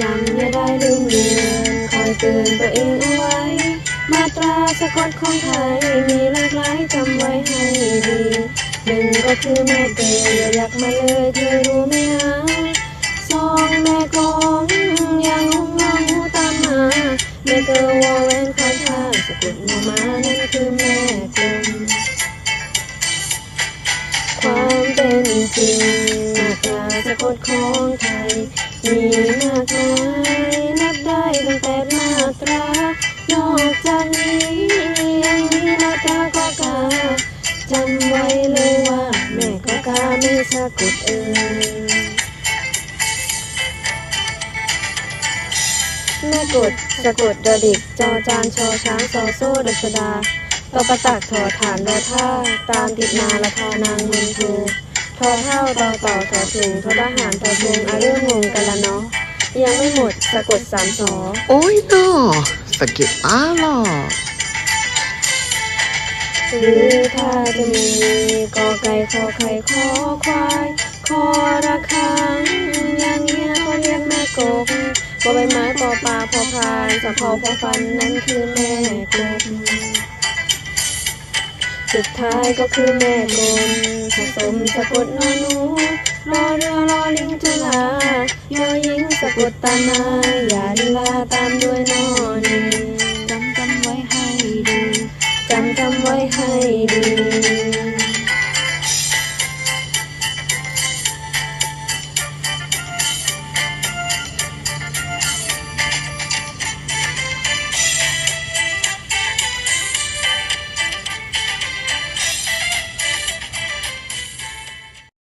จำอย่าได้ลืมเลือนคอยเตือนตัวเองเอาไว้ มาตราสะกดของไทยมีหลากหลายจำไว้ให้ดีหนึ่งก็คือแม่เกยอยากมาเลยเธอรู้ไหมนะสองแม่กองยังงงงูตามมาแม่เกอวอแวนคอยท่าสะกดมามานั่นคือแม่กลมความเป็นจริงมาตราสะกดของไทย มีมากมายนับได้ตั้งแต่มาตรานอกจากนี้ยังมีมาตรากอกาจำไว้เลยว่าแม่กอกาไม่สะกดเอยแม่กดสะกดดอดิกจอจานชอช้างซอโซ่ดัชดาตอประตักถอฐานดอท่าตามติดนาละทอนางมุนทู ทอเท่าต่อต่อถอถุงทอทหารทอทงอาเรื่องงงกันละเนาะยังไม่หมดสะกดสามสอโอ้ยนอสะกิดอ้าหรอหรือถ้าจะมีกอไก่ขอไข่ขอควายขอระคังอย่างเงี้ยเขาเรียกแม่กบปอใบไม้ปอปลาพอพานสะพอพอฟันนั่นคือแม่กบสุดท้ายก็คือแม่กลผส มสะกดนอนูรอเรือรอลิงจุลายอยิงสะกดตามมาอย่าลีลาตามด้วยนอนี